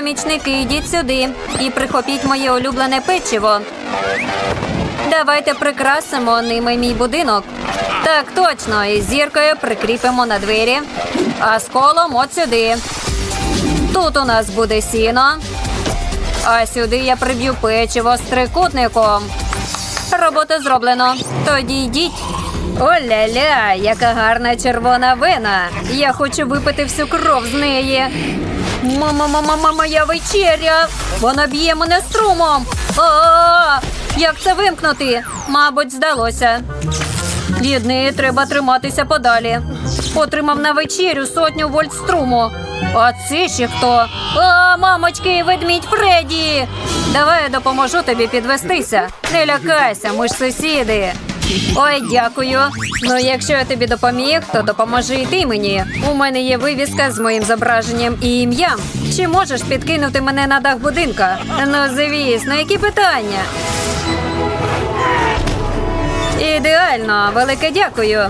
Помічники, йдіть сюди і прихопіть моє улюблене печиво. Давайте прикрасимо ними мій будинок. Так, точно, і зіркою прикріпимо на двері, а з колом от сюди. Тут у нас буде сіно, а сюди я приб'ю печиво з трикутником. Робота зроблено. Тоді йдіть. Оля-ля, яка гарна червона вина. Я хочу випити всю кров з неї. Мама, мама, мама, моя вечеря. Вона б'є мене струмом. А, як це вимкнути? Мабуть, здалося. Від неї треба триматися подалі. Отримав на вечерю сотню вольт струму. А це ще хто? А, мамочки, ведмідь Фредді! Давай я допоможу тобі підвестися. Не лякайся, ми ж сусіди. Ой, дякую. Ну, якщо я тобі допоміг, то допоможи і ти мені. У мене є вивіска з моїм зображенням і ім'ям. Чи можеш підкинути мене на дах будинка? Ну, звісно, які питання? Ідеально, велике дякую.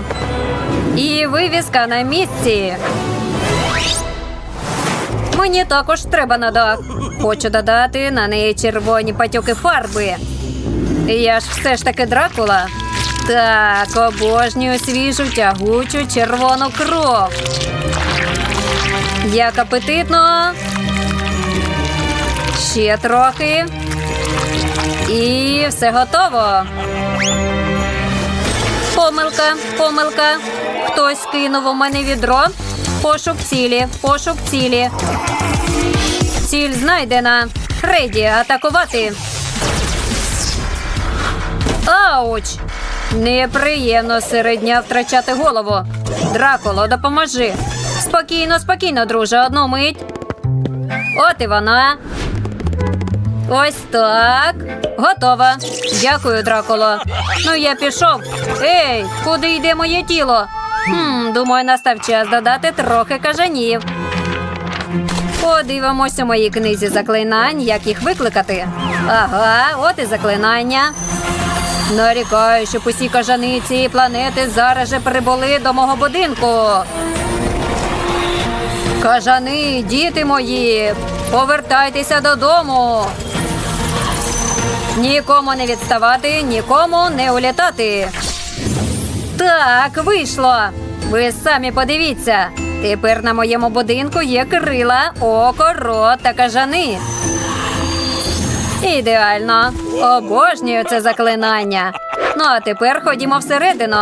І вивіска на місці. Мені також треба на дах. Хочу додати на неї червоні патьоки фарби. Я ж все ж таки Дракула. Так, обожнюю свіжу тягучу червону кров. Як апетитно. Ще трохи. І все готово. Помилка, помилка. Хтось кинув у мене відро. Пошук цілі, пошук цілі. Ціль знайдена. Реді, атакувати. Ауч! Неприємно серед дня втрачати голову. Дракуло, допоможи. Спокійно, спокійно, друже, одну мить. От і вона. Ось так. Готова. Дякую, Дракуло. Ну, я пішов. Ей, куди йде моє тіло? Хм, думаю, настав час додати трохи кажанів. Подивимось у моїй книзі заклинань, як їх викликати. Ага, от і заклинання. Нарікаю, щоб усі кажани цієї планети зараз же прибули до мого будинку. Кажани, діти мої, повертайтеся додому. Нікому не відставати, нікому не улітати. Так, вийшло. Ви самі подивіться. Тепер на моєму будинку є крила, око, рот та кажани. Ідеально. Обожнюю це заклинання. Ну а тепер ходімо всередину.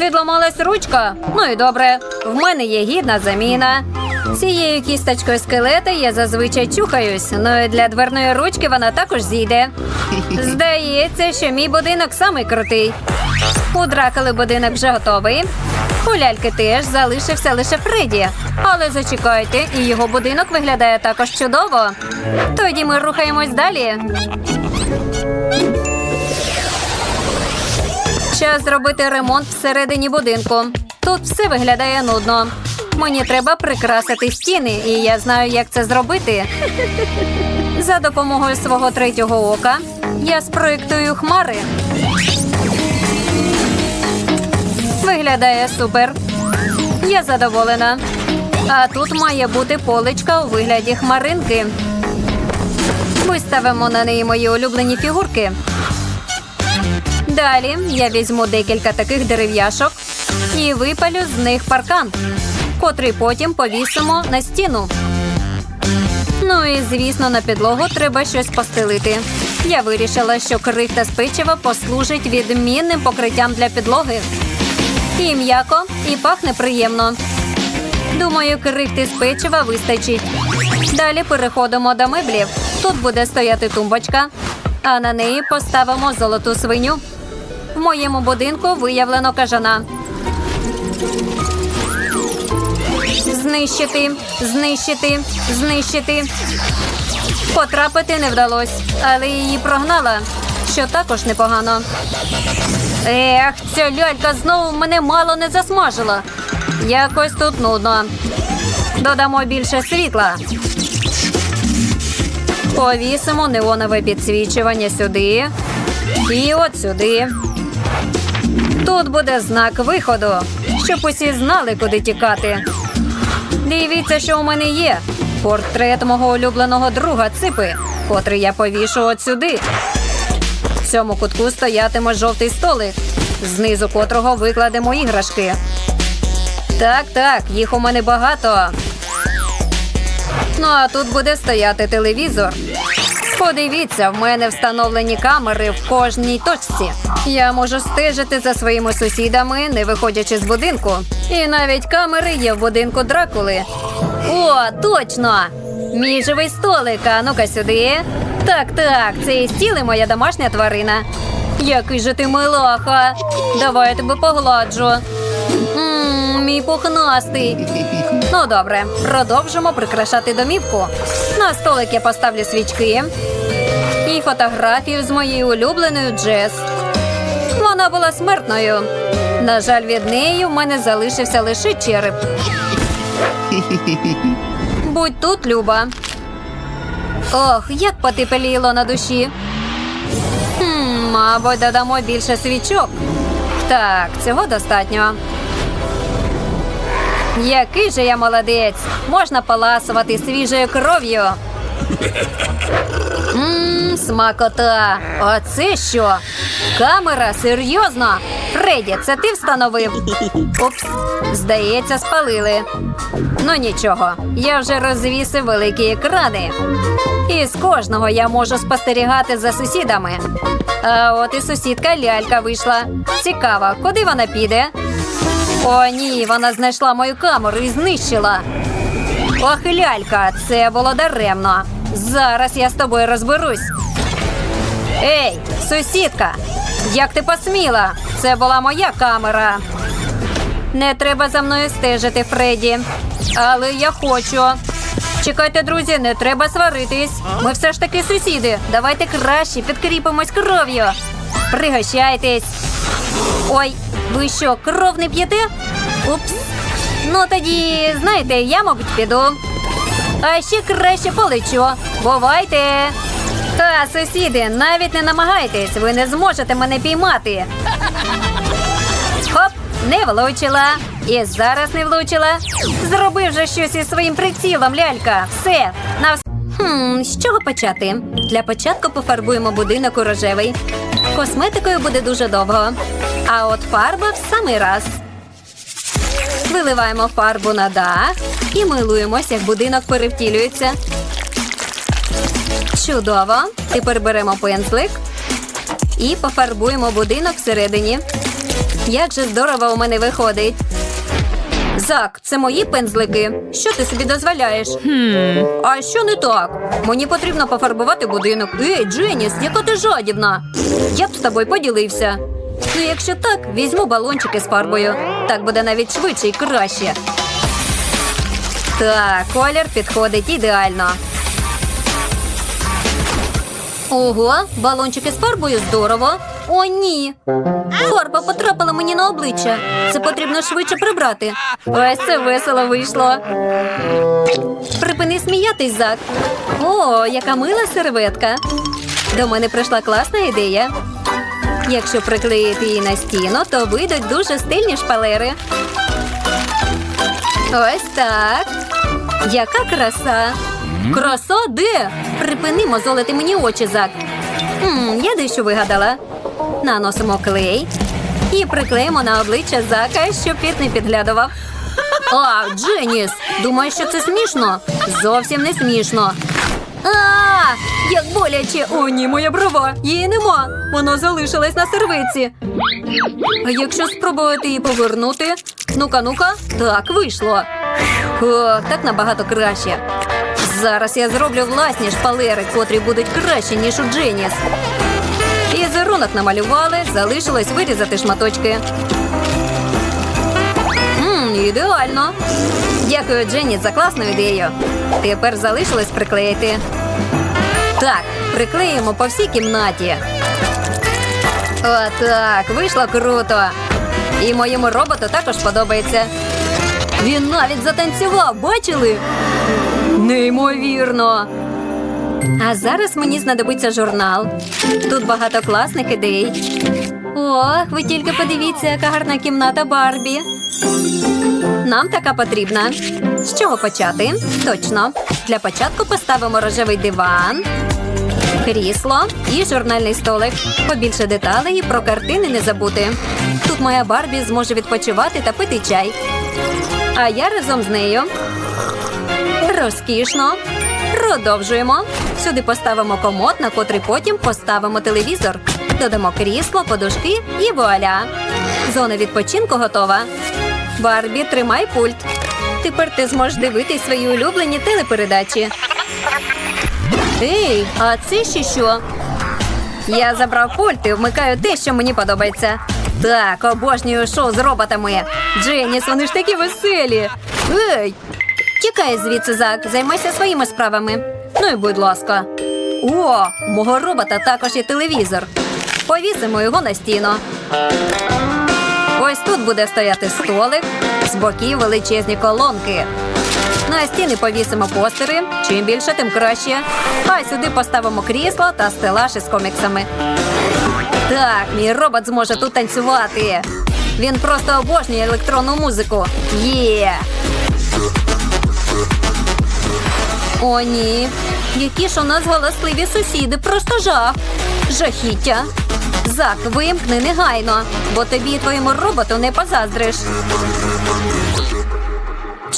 Відламалась ручка. Ну і добре. В мене є гідна заміна. Цією кісточкою скелета я зазвичай чухаюсь, ну і для дверної ручки вона також зійде. Здається, що мій будинок самий крутий. У дракали будинок вже готовий. У ляльки теж залишився лише Фредді. Але зачекайте, і його будинок виглядає також чудово. Тоді ми рухаємось далі. Час зробити ремонт всередині будинку. Тут все виглядає нудно. Мені треба прикрасити стіни, і я знаю, як це зробити. За допомогою свого третього ока я спроєктую хмари. Виглядає супер. Я задоволена. А тут має бути поличка у вигляді хмаринки. Виставимо на неї мої улюблені фігурки. Далі я візьму декілька таких дерев'яшок і випалю з них паркан, котрий потім повісимо на стіну. Ну і звісно, на підлогу треба щось постелити. Я вирішила, що крихта з печива послужить відмінним покриттям для підлоги. І м'яко, і пахне приємно. Думаю, крихти з печива вистачить. Далі переходимо до меблів. Тут буде стояти тумбочка, а на неї поставимо золоту свиню. В моєму будинку виявлено кажана. Знищити, знищити, знищити. Потрапити не вдалося, але її прогнала, що також непогано. Ех, ця лялька знову мене мало не засмажила. Якось тут нудно. Додамо більше світла. Повісимо неонове підсвічування сюди і от сюди. Тут буде знак виходу, щоб усі знали, куди тікати. Дивіться, що у мене є. Портрет мого улюбленого друга Ципи, котрий я повішу от сюди. В цьому кутку стоятиме жовтий столик, знизу котрого викладемо іграшки. Так, так, їх у мене багато. Ну а тут буде стояти телевізор. Подивіться, в мене встановлені камери в кожній точці. Я можу стежити за своїми сусідами, не виходячи з будинку. І навіть камери є в будинку Дракули. О, точно! Мій живий столик, а ну-ка сюди. Так, так, це і стіл і моя домашня тварина. Який же ти милаха. Давай я тебе погладжу. Мм, мій пухнастий. Ну добре, продовжимо прикрашати домівку. На столик я поставлю свічки і фотографію з моєю улюбленою Джес. Вона була смертною. На жаль, від неї в мене залишився лише череп. Будь тут, Люба. Ох, як потепліло на душі. Хм, мабуть, додамо більше свічок. Так, цього достатньо. Який же я молодець! Можна поласувати свіжою кров'ю. Ммм, смакота. Оце що? Камера? Серйозно? Фредді, це ти встановив? Упс, здається, спалили. Ну нічого, я вже розвісив великі екрани. І з кожного я можу спостерігати за сусідами. А от і сусідка лялька вийшла. Цікаво, куди вона піде? О, ні, вона знайшла мою камеру і знищила. Ох, лялька, це було даремно. Зараз я з тобою розберусь. Ей, сусідка, як ти посміла? Це була моя камера. Не треба за мною стежити, Фредді. Але я хочу. Чекайте, друзі, не треба сваритись. Ми все ж таки сусіди. Давайте краще підкріпимось кров'ю. Пригощайтесь. Ой, ви що, кров не п'єте? Упс. Ну тоді, знаєте, я, мабуть, піду. А ще краще полечу. Бувайте. Та, сусіди, навіть не намагайтесь, ви не зможете мене піймати. Хоп, не влучила. І зараз не влучила. Зроби вже щось із своїм прицілом, лялька. Все, на Хм, з чого почати? Для початку пофарбуємо будинок у рожевий. Косметикою буде дуже довго. А от фарба в самий раз. Виливаємо фарбу на дах і милуємось, як будинок перевтілюється. Чудово. Тепер беремо пензлик і пофарбуємо будинок всередині. Як же здорово у мене виходить. Зак, це мої пензлики. Що ти собі дозволяєш? А що не так? Мені потрібно пофарбувати будинок. Ей, Дженіс, яка ти жадібна. Я б з тобою поділився. Ну, якщо так, візьму балончики з фарбою. Так буде навіть швидше і краще. Так, колір підходить ідеально. Ого, балончики з фарбою здорово. О, ні. Фарба потрапила мені на обличчя. Це потрібно швидше прибрати. Ось це весело вийшло. Припини сміятись, Зак. О, яка мила серветка. До мене прийшла класна ідея. Якщо приклеїти її на стіну, то вийдуть дуже стильні шпалери. Ось так. Яка краса. Краса де? Припини мозолити мені очі, Зак. Хм, я дещо вигадала. Наносимо клей і приклеїмо на обличчя Зака, щоб піт не підглядував. А, Дженіс, думаєш, що це смішно? Зовсім не смішно. А, як боляче! О, ні, моя брова! Її нема. Вона залишилась на сервиці. А якщо спробувати її повернути? Ну-ка, ну-ка, так вийшло. Ох, так набагато краще. Зараз я зроблю власні шпалери, котрі будуть краще, ніж у Дженіс. Візерунок намалювали, залишилось вирізати шматочки. Мм, ідеально. Дякую, Дженні, за класну ідею. Тепер залишилось приклеїти. Так, приклеїмо по всій кімнаті. Отак, вийшло круто. І моєму роботу також подобається. Він навіть затанцював, бачили? Неймовірно. А зараз мені знадобиться журнал. Тут багато класних ідей. Ох, ви тільки подивіться, яка гарна кімната Барбі. Нам така потрібна. З чого почати? Точно. Для початку поставимо рожевий диван, крісло і журнальний столик. Побільше деталей і про картини не забути. Тут моя Барбі зможе відпочивати та пити чай. А я разом з нею. Розкішно. Продовжуємо. Сюди поставимо комод, на котрий потім поставимо телевізор. Додамо крісло, подушки і вуаля. Зона відпочинку готова. Барбі, тримай пульт. Тепер ти зможеш дивитись свої улюблені телепередачі. Ей, а це ще що? Я забрав пульт і вмикаю те, що мені подобається. Так, обожнюю шоу з роботами. Дженіс, вони ж такі веселі. Ей! Тікай звідси, Зак, займайся своїми справами. Ну і будь ласка. О, мого робота також є телевізор. Повісимо його на стіну. Ось тут буде стояти столик, з боків величезні колонки. На стіни повісимо постери. Чим більше, тим краще. А сюди поставимо крісло та стелаж із коміксами. Так, мій робот зможе тут танцювати. Він просто обожнює електронну музику. Є! О, ні. Які ж у нас галасливі сусіди, просто жах. Жахіття. Зак, вимкни негайно, бо тобі і твоєму роботу не позаздриш.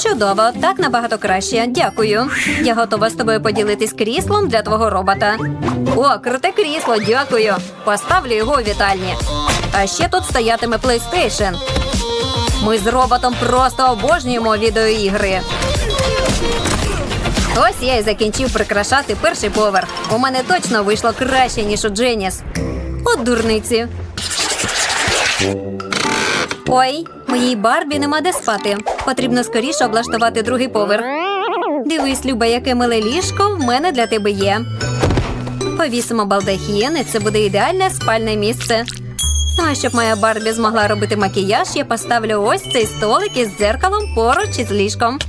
Чудово, так набагато краще. Дякую. Я готова з тобою поділитись кріслом для твого робота. О, круте крісло, дякую. Поставлю його у вітальні. А ще тут стоятиме PlayStation. Ми з роботом просто обожнюємо відеоігри. Ось я і закінчив прикрашати перший поверх. У мене точно вийшло краще, ніж у Дженіс. От дурниці. Ой, моїй Барбі нема де спати. Потрібно скоріше облаштувати другий поверх. Дивись, Люба, яке миле ліжко в мене для тебе є. Повісимо балдахін, і це буде ідеальне спальне місце. Ну, а щоб моя Барбі змогла робити макіяж, я поставлю ось цей столик із дзеркалом поруч із ліжком.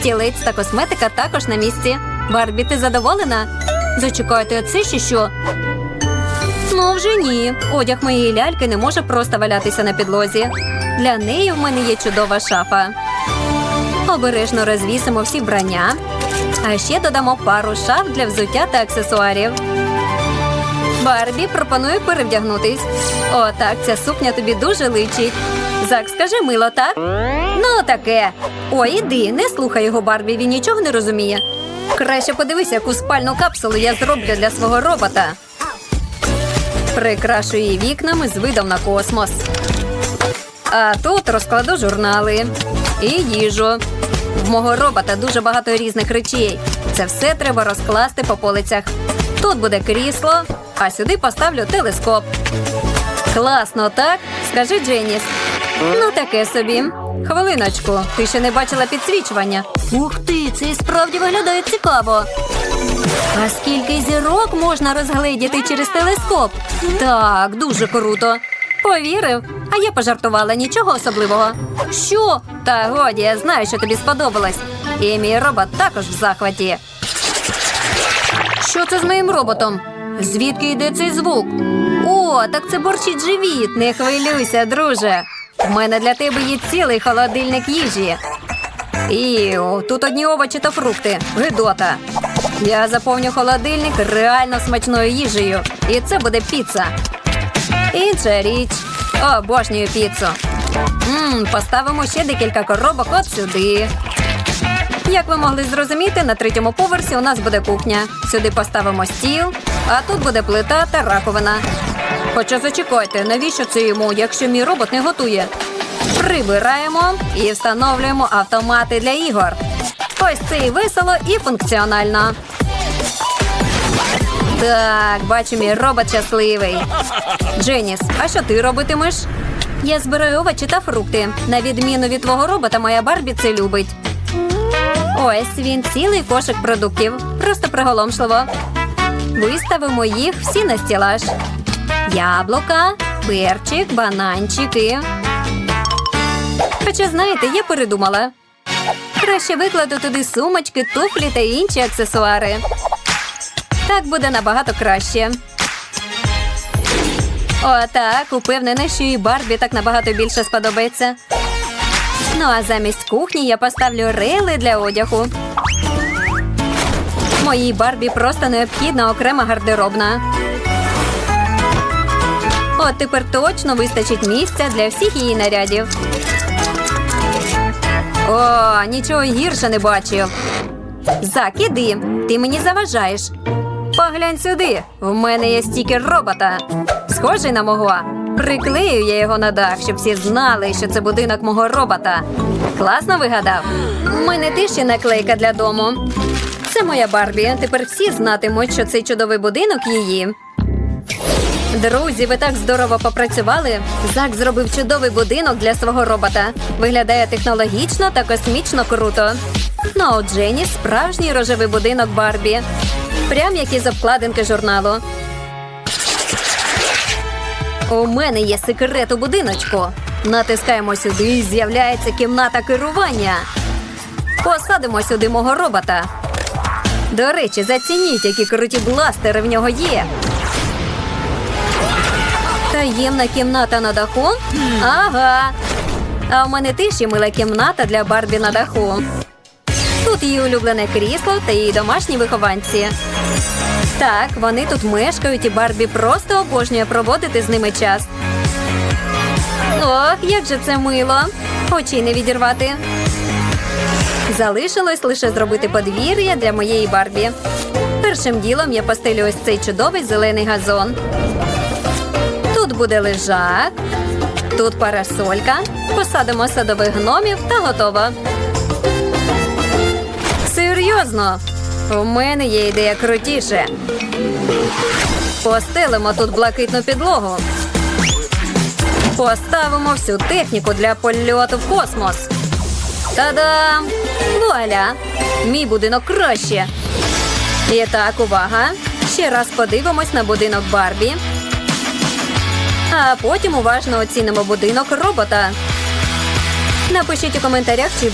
Стілець та косметика також на місці. Барбі, ти задоволена? Зачекайте, а це ще що? Ну, вже ні. Одяг моєї ляльки не може просто валятися на підлозі. Для неї в мене є чудова шафа. Обережно розвісимо всі вбрання. А ще додамо пару шаф для взуття та аксесуарів. Барбі пропоную перевдягнутись. О, так, ця сукня тобі дуже личить. Зак, скажи мило, так? Ну, таке. Ой, іди, не слухай його, Барбі, він нічого не розуміє. Краще подивись, яку спальну капсулу я зроблю для свого робота. Прикрашу її вікнами з видом на космос. А тут розкладу журнали і їжу. В мого робота дуже багато різних речей. Це все треба розкласти по полицях. Тут буде крісло, а сюди поставлю телескоп. Класно, так? Скажи Дженіс. Ну, таке собі. Хвилиночку, ти ще не бачила підсвічування. Ух ти, це і справді виглядає цікаво. А скільки зірок можна розгледіти через телескоп? Так, дуже круто. Повірив, а я пожартувала нічого особливого. Що? Та годі, я знаю, що тобі сподобалось. І мій робот також в захваті. Що це з моїм роботом? Звідки йде цей звук? О, так це борщить живіт. Не хвилюйся, друже. В мене для тебе є цілий холодильник їжі. Іу, тут одні овочі та фрукти. Гидота. Я заповню холодильник реально смачною їжею. І це буде піца. Інша річ. Обожнюю піцу. Мм, поставимо ще декілька коробок от сюди. Як ви могли зрозуміти, на третьому поверсі у нас буде кухня. Сюди поставимо стіл, а тут буде плита та раковина. Хоча зачекайте, навіщо це йому, якщо мій робот не готує? Прибираємо і встановлюємо автомати для ігор. Ось це і весело, і функціонально. Так, бачу, мій робот щасливий. Дженіс, а що ти робитимеш? Я збираю овочі та фрукти. На відміну від твого робота, моя Барбі це любить. Ось він цілий кошик продуктів. Просто приголомшливо. Виставимо їх всі на стілаж. Яблука, перчик, бананчики. Хоча, знаєте, я передумала. Краще викладу туди сумочки, туфлі та інші аксесуари. Так буде набагато краще. О, так, упевнена, що і Барбі так набагато більше сподобається. Ну а замість кухні я поставлю рейли для одягу. Моїй Барбі просто необхідна окрема гардеробна. От тепер точно вистачить місця для всіх її нарядів. О, нічого гірше не бачив. Зак, іди, ти мені заважаєш. Поглянь сюди. В мене є стікер робота. Схожий на мого. Приклею я його на дах, щоб всі знали, що це будинок мого робота. Класно вигадав. У мене теж є наклейка для дому. Це моя Барбі. Тепер всі знатимуть, що цей чудовий будинок її. Друзі, ви так здорово попрацювали. Зак зробив чудовий будинок для свого робота. Виглядає технологічно та космічно круто. Ну а у Джені справжній рожевий будинок Барбі. Прям як із обкладинки журналу. У мене є секрет у будиночку. Натискаємо сюди і з'являється кімната керування. Посадимо сюди мого робота. До речі, зацініть, які круті бластери в нього є. Таємна кімната на даху? Ага. А в мене теж є мила кімната для Барбі на даху. Тут її улюблене крісло та її домашні вихованці. Так, вони тут мешкають, і Барбі просто обожнює проводити з ними час. Ох, як же це мило! Очі не відірвати. Залишилось лише зробити подвір'я для моєї Барбі. Першим ділом я постелю ось цей чудовий зелений газон. Тут буде лежак, тут парасолька. Посадимо садових гномів та готово. Серйозно, у мене є ідея крутіше. Постелимо тут блакитну підлогу. Поставимо всю техніку для польоту в космос. Та-дам! Вуаля! Мій будинок краще. І так, увага! Ще раз подивимось на будинок Барбі. А потім уважно оцінимо будинок робота. Напишіть у коментарях, чи